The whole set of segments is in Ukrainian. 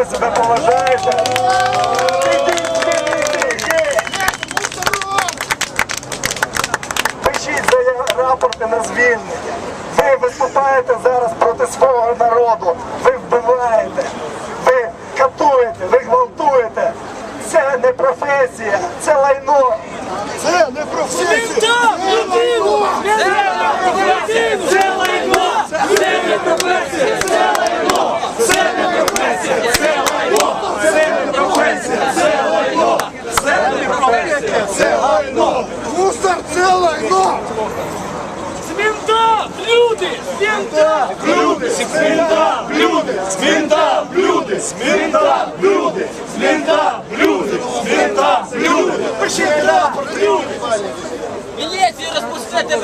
ви себе поважаєте. Пишіть за рапорти на звільнення. Ви виступаєте зараз проти свого народу. Ви вбиваєте, ви катуєте, ви гвалтуєте. Це не професія, це лайно. Це не професія! Це лайно! Мусор це лайно! Смінта! Люди! Смінта! Люди! Смінта! Люди! Смінта! Люди! Смінта! Люди! Смінта! Люди! Смінта! Люди! Пишіть рапорт, люди! Міліцію розпустити!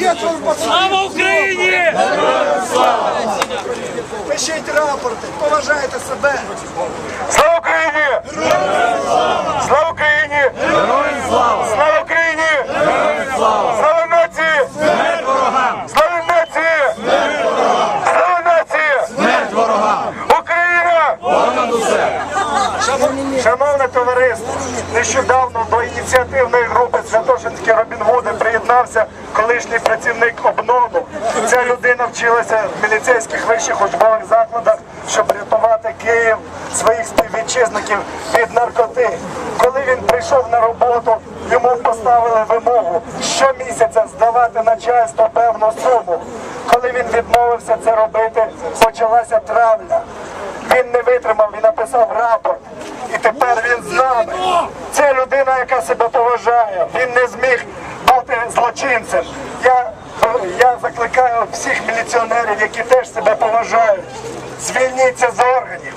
Є турбоція! Слава Україні! Пишіть рапорти, поважайте себе! Слава Україні! Слава Україні! Слава Україні! Слава нації! Слава нації! Слава нації! Україна! Шановне товариство, нещодавно до ініціативної групи Святошинські Робінгуди приєднався колишній працівник обнону. Ця людина вчилася в міліцейських вищих учбових закладах, щоб рятувати Київ своїх співвітчизників від наркоти. Коли він прийшов на роботу, йому поставили вимогу щомісяця здавати начальство певну суму. Коли він відмовився це робити, почалася травля. Він не витримав і написав рапорт. Тепер він з нами. Це людина, яка себе поважає. Він не зміг бути злочинцем. Я, я закликаю всіх міліціонерів, які теж себе поважають. Звільніться з органів.